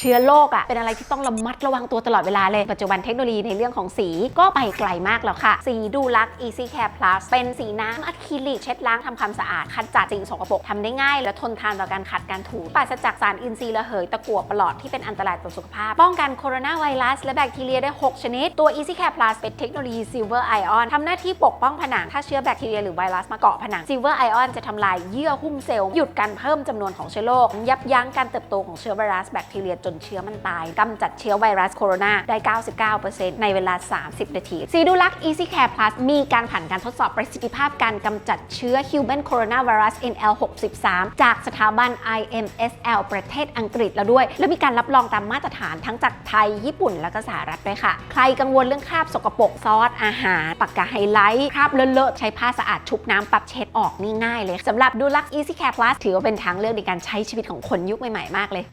เชื้อโรคอะเป็นอะไรที่ต้องระมัดระวังตัวตลอดเวลาเลย ปัจจุบันเทคโนโลยีในเรื่องของสีก็ไปไกลมากแล้วค่ะ สีดูลัก Easy Care Plus เป็นสีน้ำอะคริลิกเช็ดล้างทำความสะอาดขจัดสิ่งสกปรกทำได้ง่ายและทนทานต่อการขัดการถูปราศจากสารอินทรีย์ระเหยตะกั่วปลอดที่เป็นอันตรายต่อสุขภาพ ป้องกันโคโรนาไวรัสและแบคทีเรียได้ 6 ชนิด ตัว Easy Care Plus เป็นเทคโนโลยี Silver Ion ทำหน้าที่ปกป้องผนังถ้าเชื้อแบคทีเรียหรือไวรัสมาเกาะผนัง Silver Ion จะทำลายเยื่อหุ้มเซลล์หยุดการเพิ่มจำนวนของเชื้อโรคยับยั้งการเติบโตของเชื้อไวรัสแบคทีเรียจนเชื้อมันตายกำจัดเชื้อไวรัสโคโรนาได้ 99%ในเวลา 30 นาทีซีดูลัก Easy Care Plus มีการผ่านการทดสอบประสิทธิภาพการกำจัดเชื้อ Human Coronavirus NL63 จากสถาบัน IMSL ประเทศอังกฤษแล้วด้วย และมีการรับรองตามมาตรฐานทั้งจากไทย ญี่ปุ่น และก็สหรัฐด้วยค่ะ ใครกังวลเรื่องคราบสกปรกซอสอาหาร ปากกาไฮไลท์ คราบเลอะๆ ใช้ผ้าสะอาดชุบน้ำปรับเช็ดออกนี่ง่ายเลยสำหรับดูลัก Easy Care Plus ถือว่าเป็นทางเลือกในการใช้ชีวิตของคนยุคใหม่ๆมากเลย